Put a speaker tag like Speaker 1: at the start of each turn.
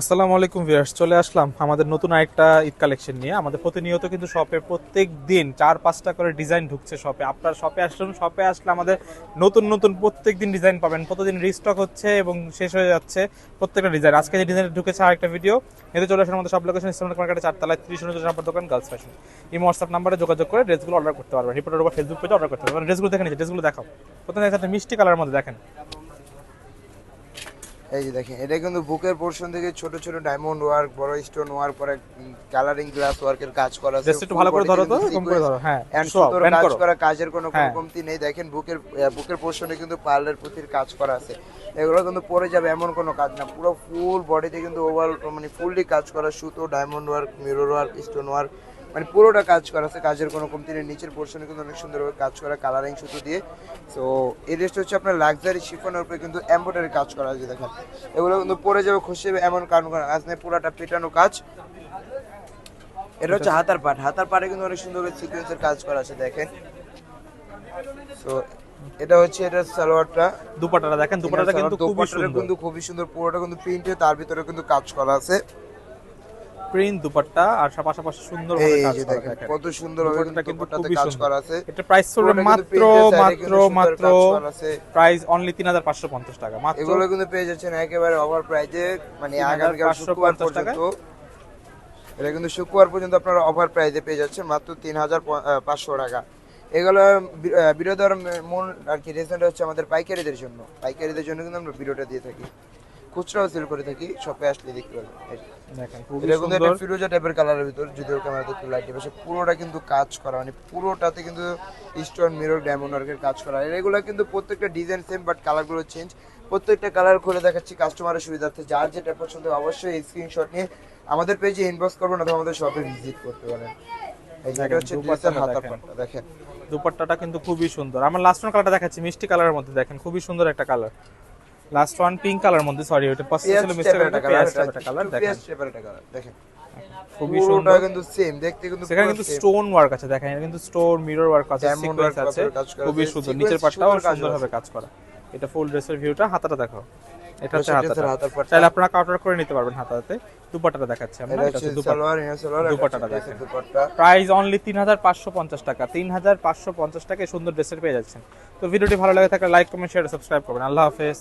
Speaker 1: আসসালামু আলাইকুম ভিউয়ার্স, চলে আসলাম আমাদের নতুন আরেকটা ঈদ কালেকশন নিয়ে। আমাদের প্রতিনিয়ত কিন্তু শপে প্রত্যেক দিন চার, পাঁচটা করে ডিজাইন ঢুকছে শপে। আপনার শপে আসলেন, শপে আসলে আমাদের নতুন নতুন প্রত্যেক দিন ডিজাইন পাবেন। প্রতিদিন রিস্টক হচ্ছে এবং শেষ হয়ে যাচ্ছে প্রত্যেকটা ডিজাইন। আজকে যে ডিজাইন ঢুকেছে আরেকটা ভিডিও এতে চলে আসার আমাদের সব লোকেশন ইসলামিক মার্কেটে চারতলায় ত্রিশ অনুযায়ী নাম্বার দোকান গার্লস ফ্যাশন এই হোয়াটসঅ্যাপ নাম্বারে যোগাযোগ করে ড্রেসগুলো অর্ডার করতে পারবেন। রিপোর্টার বা ফেসবুক পেজে অর্ডার করতে পারবেন। ড্রেসগুলো দেখে নিচ্ছে ড্রেসগুলো দেখাও। প্রথমে একটা মিষ্টি কালারের মধ্যে দেখেন।
Speaker 2: এই যে দেখেন এটা কিন্তু বুকের পোর্শন থেকে ছোট ছোট ডায়মন্ড ওয়ার্ক বড় স্টোন ওয়ার্ক পরে কালারিং গ্লাস ওয়ার্কের কাজ করা আছে
Speaker 1: একটু ভালো করে ধরো তো এরকম করে ধরো হ্যাঁ
Speaker 2: এন্ড সুন্দর কাজ
Speaker 1: করা
Speaker 2: কাজের কোনো
Speaker 1: হ্যাঁ।
Speaker 2: কমতি নেই দেখেন বুকের বুকের পোর্শনে কিন্তু পার্লের পুঁতির কাজ করা আছে এগুলো কিন্তু পরে যাবে এমন কোনো কাজ না পুরো ফুল বডিতে কিন্তু ওভারঅল মানে ফুললি কাজ করা সুতো diamond work mirror work stone work মানে পুরোটা কাজ করা আছে কাজের কোনো কমতি নেই নিচের পোর্শনে কিন্তু অনেক সুন্দরভাবে কাজ করা কালারিং সুতো দিয়ে। সো এই ড্রেসটা হচ্ছে আপনার লাক্সারি শিফনের উপরে কিন্তু এমব্রয়ডারি কাজ করা আছে দেখেন। এগুলো কিন্তু পরে যাবে খুশি হবে এমন কারণ কাজ নেই পুরোটা পেটানো কাজ। এটা হচ্ছে হাতার পাট। হাতার পাটে কিন্তু অনেক সুন্দর সিকোয়েন্সের কাজ করা আছে দেখেন। তো এটা হচ্ছে এটা সালোয়ারটা।
Speaker 1: দুপাটাটা দেখেন দুপাটাটা কিন্তু খুবই সুন্দর।
Speaker 2: কিন্তু খুবই সুন্দর পুরোটা কিন্তু প্রিন্টে তার ভিতরে কিন্তু কাজ করা আছে।
Speaker 1: প্রিন্ট দুপাট্টা আর পাশাপাশি সুন্দর কাজ করা
Speaker 2: কত সুন্দর ভাবে কিন্তু
Speaker 1: খুবই
Speaker 2: কাজ
Speaker 1: সুন্দর।
Speaker 2: করা আছে।
Speaker 1: এটা প্রাইস
Speaker 2: পুরোটা
Speaker 1: মাত্র মাত্র মাত্র। প্রাইস অনলি তিন হাজার পাঁচশো পঞ্চাশ টাকা মাত্র।
Speaker 2: এগুলো কিন্তু পেয়ে যাচ্ছেন একেবারে ওভার প্রাইজে মানে
Speaker 1: 3550
Speaker 2: আগামীকাল শুক্রবার। পর্যন্ত। এটা কিন্তু শুক্রবার পর্যন্ত আপনারা ওভার প্রাইজে পেয়ে যাচ্ছেন মাত্র তিন হাজার পাঁচশো টাকা। এগুলো বি- আহ, ভিডিও দেওয়ার মূল আর কি রিজনটা হচ্ছে আমাদের পাইকারিদের জন্য। পাইকারিদের জন্য কিন্তু আমরা ভিডিওটা দিয়ে থাকি। খুচরাও সেল করে থাকি শপে আসলে দেখতে পাবেন এটা কিন্তু একটা
Speaker 1: সুন্দর।
Speaker 2: ফিরোজা টাইপের কালারের ভিতর যদিও ক্যামেরাতে একটু লাইট দিবে পুরোটা কিন্তু কাজ করা মানে পুরোটাতে কিন্তু স্টোন মিরর ডায়মন্ড ওয়ার্কের কাজ করা। এগুলো কিন্তু প্রত্যেকটা ডিজাইন সেম বাট কালারগুলো চেঞ্জ প্রত্যেকটা কালার খুলে দেখাচ্ছি কাস্টমারের সুবিধার্থে। যার যেটা পছন্দ অবশ্যই স্ক্রিনশট নিয়ে আমাদের পেজে ইনবক্স করবেন অথবা আমাদের শপে ভিজিট করতে পারেন।
Speaker 1: দেখেন, দুপাট্টাটা কিন্তু খুবই সুন্দর। আমার লাস্ট কালারটা দেখাচ্ছি মিষ্টি কালারের মধ্যে দেখেন খুবই সুন্দর একটা colour last one pink colour মধ্যে সরি ওটা পাঁচ
Speaker 2: পেঁয়াজ
Speaker 1: ছিল
Speaker 2: একটা কালার
Speaker 1: টাইপের কালার দেখেন।
Speaker 2: কালার
Speaker 1: খুবই সুন্দর।
Speaker 2: কিন্তু সেম দেখতে কিন্তু
Speaker 1: সেখানে কিন্তু স্টোন ওয়ার্ক আছে দেখেন এখানে কিন্তু স্টোন মিরর ওয়ার্ক আছে সিকোয়েন্স আছে খুবই সুন্দর। নিচের পাটটাও সুন্দরভাবে কাজ করা। এটা ফুল ড্রেসের ভিউটা হাতাটা দেখো। এটা হচ্ছে
Speaker 2: এটা
Speaker 1: হাতাটা। চাইলে আপনারা কাউন্টার করে নিতে পারবেন হাতাতে দুপাট্টাটা দেখাচ্ছি আমরা
Speaker 2: এটা
Speaker 1: এটা হচ্ছে দুপাট্টা।
Speaker 2: সালোয়ার ইনার সালোয়ার
Speaker 1: দুপাট্টাটা দেখেন।
Speaker 2: দুপাট্টা।
Speaker 1: প্রাইস অনলি তিন হাজার পাঁচশো পঞ্চাশ টাকা। তিন হাজার পাঁচশো পঞ্চাশ টাকায় সুন্দর ড্রেসের পেয়ে যাচ্ছেন। তো ভিডিওটি ভালো লাগে থাকলে লাইক কমেন্ট শেয়ার সাবস্ক্রাইব করবেন। আল্লাহ হাফেজ।